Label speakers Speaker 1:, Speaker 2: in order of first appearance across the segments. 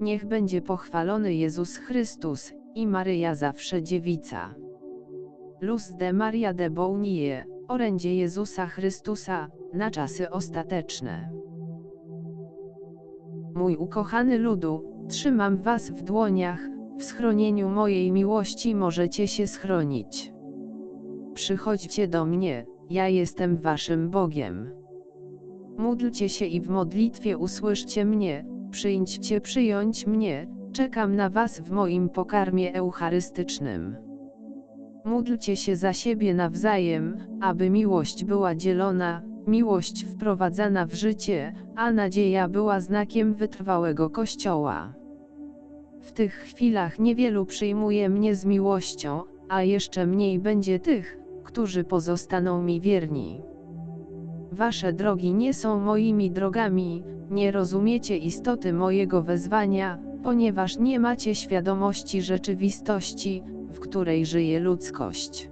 Speaker 1: Niech będzie pochwalony Jezus Chrystus i Maryja zawsze dziewica. Luz de Maria de Bounie, orędzie Jezusa Chrystusa, na czasy ostateczne. Mój ukochany ludu, trzymam was w dłoniach, w schronieniu mojej miłości możecie się schronić. Przychodźcie do mnie, ja jestem waszym Bogiem. Módlcie się i w modlitwie usłyszcie mnie, przyjdźcie przyjąć mnie, czekam na was w moim pokarmie eucharystycznym. Módlcie się za siebie nawzajem, aby miłość była dzielona, miłość wprowadzana w życie, a nadzieja była znakiem wytrwałego Kościoła. W tych chwilach niewielu przyjmuje mnie z miłością, a jeszcze mniej będzie tych, którzy pozostaną mi wierni. Wasze drogi nie są moimi drogami, nie rozumiecie istoty mojego wezwania, ponieważ nie macie świadomości rzeczywistości, w której żyje ludzkość.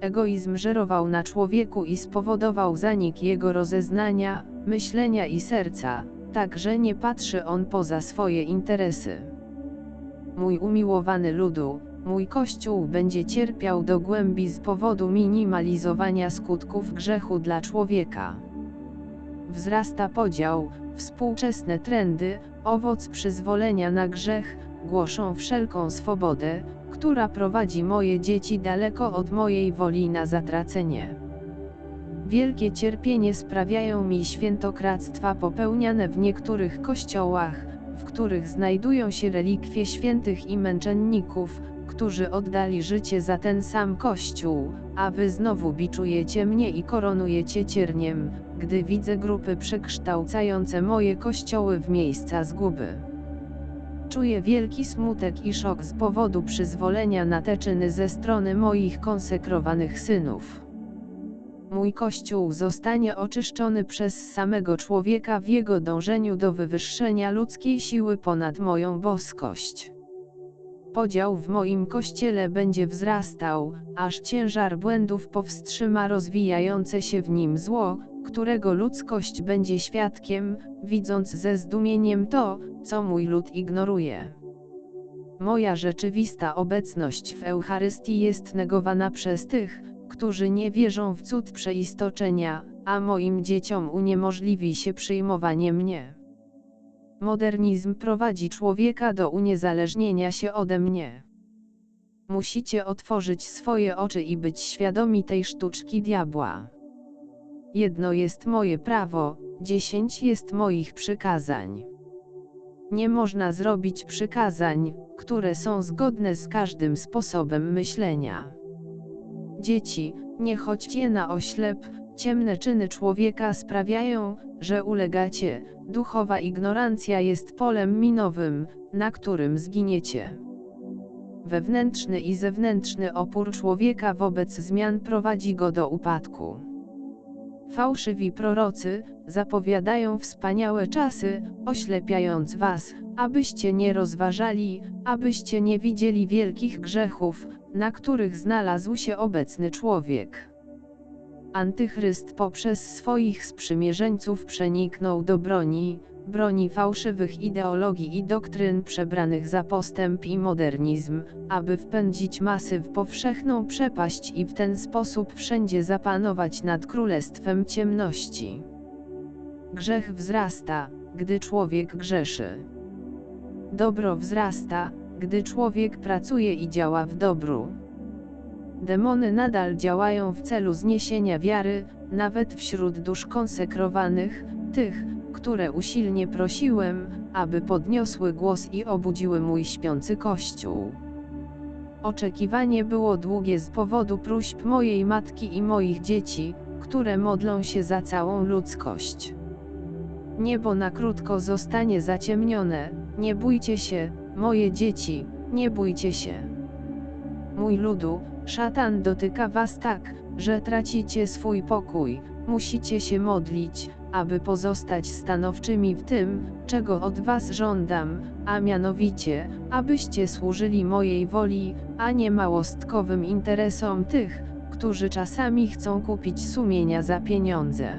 Speaker 1: Egoizm żerował na człowieku i spowodował zanik jego rozeznania, myślenia i serca, tak że nie patrzy on poza swoje interesy. Mój umiłowany ludu, mój Kościół będzie cierpiał do głębi z powodu minimalizowania skutków grzechu dla człowieka. Wzrasta podział, współczesne trendy, owoc przyzwolenia na grzech, głoszą wszelką swobodę, która prowadzi moje dzieci daleko od mojej woli na zatracenie. Wielkie cierpienie sprawiają mi świętokradztwa popełniane w niektórych kościołach, w których znajdują się relikwie świętych i męczenników, którzy oddali życie za ten sam Kościół, a wy znowu biczujecie mnie i koronujecie cierniem, gdy widzę grupy przekształcające moje kościoły w miejsca zguby. Czuję wielki smutek i szok z powodu przyzwolenia na te czyny ze strony moich konsekrowanych synów. Mój Kościół zostanie oczyszczony przez samego człowieka w jego dążeniu do wywyższenia ludzkiej siły ponad moją boskość. Podział w moim kościele będzie wzrastał, aż ciężar błędów powstrzyma rozwijające się w nim zło, którego ludzkość będzie świadkiem, widząc ze zdumieniem to, co mój lud ignoruje. Moja rzeczywista obecność w Eucharystii jest negowana przez tych, którzy nie wierzą w cud przeistoczenia, a moim dzieciom uniemożliwi się przyjmowanie mnie. Modernizm prowadzi człowieka do uniezależnienia się ode mnie. Musicie otworzyć swoje oczy i być świadomi tej sztuczki diabła. Jedno jest moje prawo, dziesięć jest moich przykazań. Nie można zrobić przykazań, które są zgodne z każdym sposobem myślenia. Dzieci, nie chodźcie na oślep, ciemne czyny człowieka sprawiają, że ulegacie, duchowa ignorancja jest polem minowym, na którym zginiecie. Wewnętrzny i zewnętrzny opór człowieka wobec zmian prowadzi go do upadku. Fałszywi prorocy zapowiadają wspaniałe czasy, oślepiając was, abyście nie rozważali, abyście nie widzieli wielkich grzechów, na których znalazł się obecny człowiek. Antychryst poprzez swoich sprzymierzeńców przeniknął do broni, broni fałszywych ideologii i doktryn przebranych za postęp i modernizm, aby wpędzić masy w powszechną przepaść i w ten sposób wszędzie zapanować nad królestwem ciemności. Grzech wzrasta, gdy człowiek grzeszy. Dobro wzrasta, gdy człowiek pracuje i działa w dobru. Demony nadal działają w celu zniesienia wiary, nawet wśród dusz konsekrowanych, tych, które usilnie prosiłem, aby podniosły głos i obudziły mój śpiący kościół. Oczekiwanie było długie z powodu próśb mojej matki i moich dzieci, które modlą się za całą ludzkość. Niebo na krótko zostanie zaciemnione, nie bójcie się, moje dzieci, nie bójcie się. Mój ludu, szatan dotyka was tak, że tracicie swój pokój, musicie się modlić, aby pozostać stanowczymi w tym, czego od was żądam, a mianowicie, abyście służyli mojej woli, a nie małostkowym interesom tych, którzy czasami chcą kupić sumienia za pieniądze.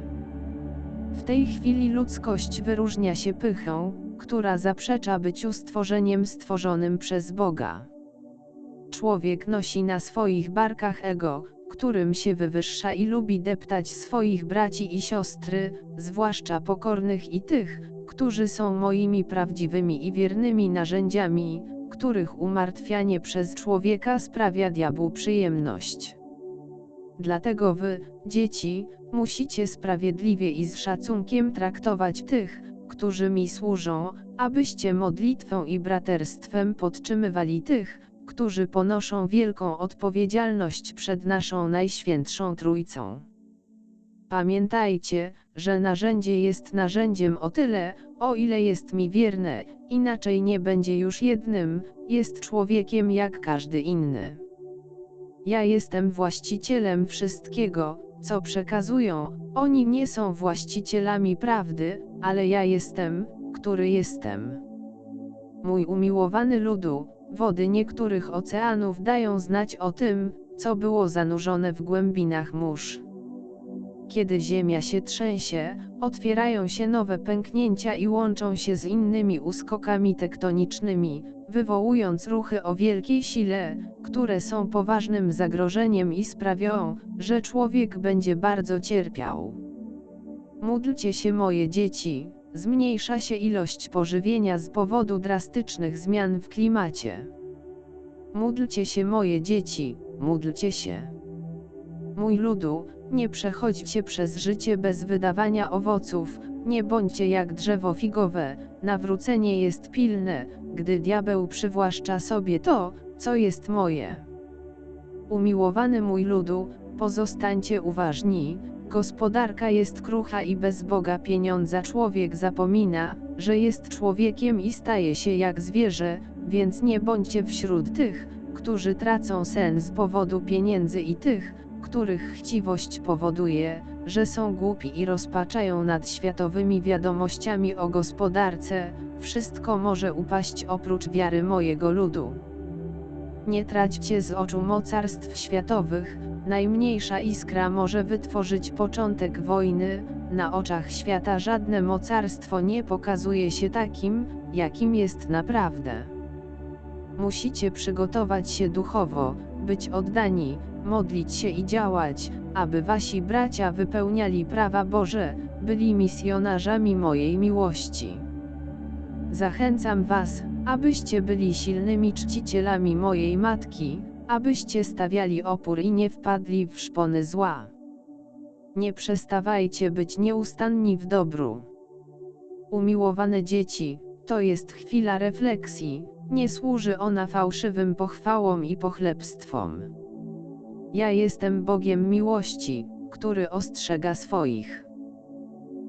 Speaker 1: W tej chwili ludzkość wyróżnia się pychą, która zaprzecza byciu stworzeniem stworzonym przez Boga. Człowiek nosi na swoich barkach ego, którym się wywyższa i lubi deptać swoich braci i siostry, zwłaszcza pokornych i tych, którzy są moimi prawdziwymi i wiernymi narzędziami, których umartwianie przez człowieka sprawia diabłu przyjemność. Dlatego wy, dzieci, musicie sprawiedliwie i z szacunkiem traktować tych, którzy mi służą, abyście modlitwą i braterstwem podtrzymywali tych, którzy ponoszą wielką odpowiedzialność przed naszą Najświętszą Trójcą. Pamiętajcie, że narzędzie jest narzędziem o tyle, o ile jest mi wierne, inaczej nie będzie już jednym, jest człowiekiem jak każdy inny. Ja jestem właścicielem wszystkiego, co przekazują, oni nie są właścicielami prawdy, ale ja jestem, który jestem. Mój umiłowany ludu, wody niektórych oceanów dają znać o tym, co było zanurzone w głębinach mórz. Kiedy ziemia się trzęsie, otwierają się nowe pęknięcia i łączą się z innymi uskokami tektonicznymi, wywołując ruchy o wielkiej sile, które są poważnym zagrożeniem i sprawią, że człowiek będzie bardzo cierpiał. Módlcie się moje dzieci, zmniejsza się ilość pożywienia z powodu drastycznych zmian w klimacie. Módlcie się moje dzieci, módlcie się. Mój ludu, nie przechodźcie przez życie bez wydawania owoców, nie bądźcie jak drzewo figowe, nawrócenie jest pilne, gdy diabeł przywłaszcza sobie to, co jest moje. Umiłowany mój ludu, pozostańcie uważni, gospodarka jest krucha i bez Boga pieniądza człowiek zapomina, że jest człowiekiem i staje się jak zwierzę, więc nie bądźcie wśród tych, którzy tracą sen z powodu pieniędzy i tych, których chciwość powoduje, że są głupi i rozpaczają nad światowymi wiadomościami o gospodarce, wszystko może upaść oprócz wiary mojego ludu. Nie traćcie z oczu mocarstw światowych, najmniejsza iskra może wytworzyć początek wojny, na oczach świata żadne mocarstwo nie pokazuje się takim, jakim jest naprawdę. Musicie przygotować się duchowo, być oddani, modlić się i działać, aby wasi bracia wypełniali prawa Boże, byli misjonarzami mojej miłości. Zachęcam was, abyście byli silnymi czcicielami mojej matki, abyście stawiali opór i nie wpadli w szpony zła. Nie przestawajcie być nieustanni w dobru. Umiłowane dzieci, to jest chwila refleksji, nie służy ona fałszywym pochwałom i pochlebstwom. Ja jestem Bogiem miłości, który ostrzega swoich.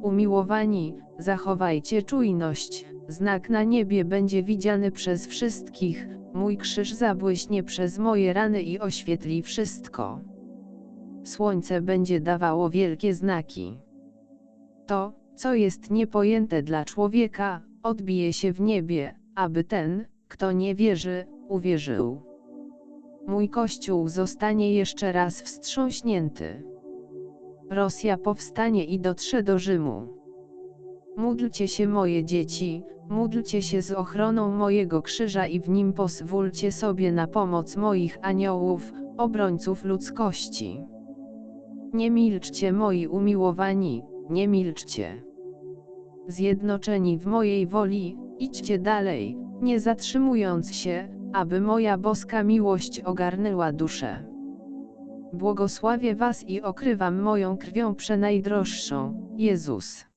Speaker 1: Umiłowani, zachowajcie czujność, znak na niebie będzie widziany przez wszystkich, mój krzyż zabłyśnie przez moje rany i oświetli wszystko. Słońce będzie dawało wielkie znaki. To, co jest niepojęte dla człowieka, odbije się w niebie, aby ten, kto nie wierzy, uwierzył. Mój kościół zostanie jeszcze raz wstrząśnięty. Rosja powstanie i dotrze do Rzymu. Módlcie się moje dzieci, módlcie się z ochroną mojego krzyża i w nim pozwólcie sobie na pomoc moich aniołów, obrońców ludzkości. Nie milczcie moi umiłowani, nie milczcie. Zjednoczeni w mojej woli, idźcie dalej, nie zatrzymując się, aby moja boska miłość ogarnęła duszę. Błogosławię Was i okrywam moją krwią przenajdroższą, Jezus.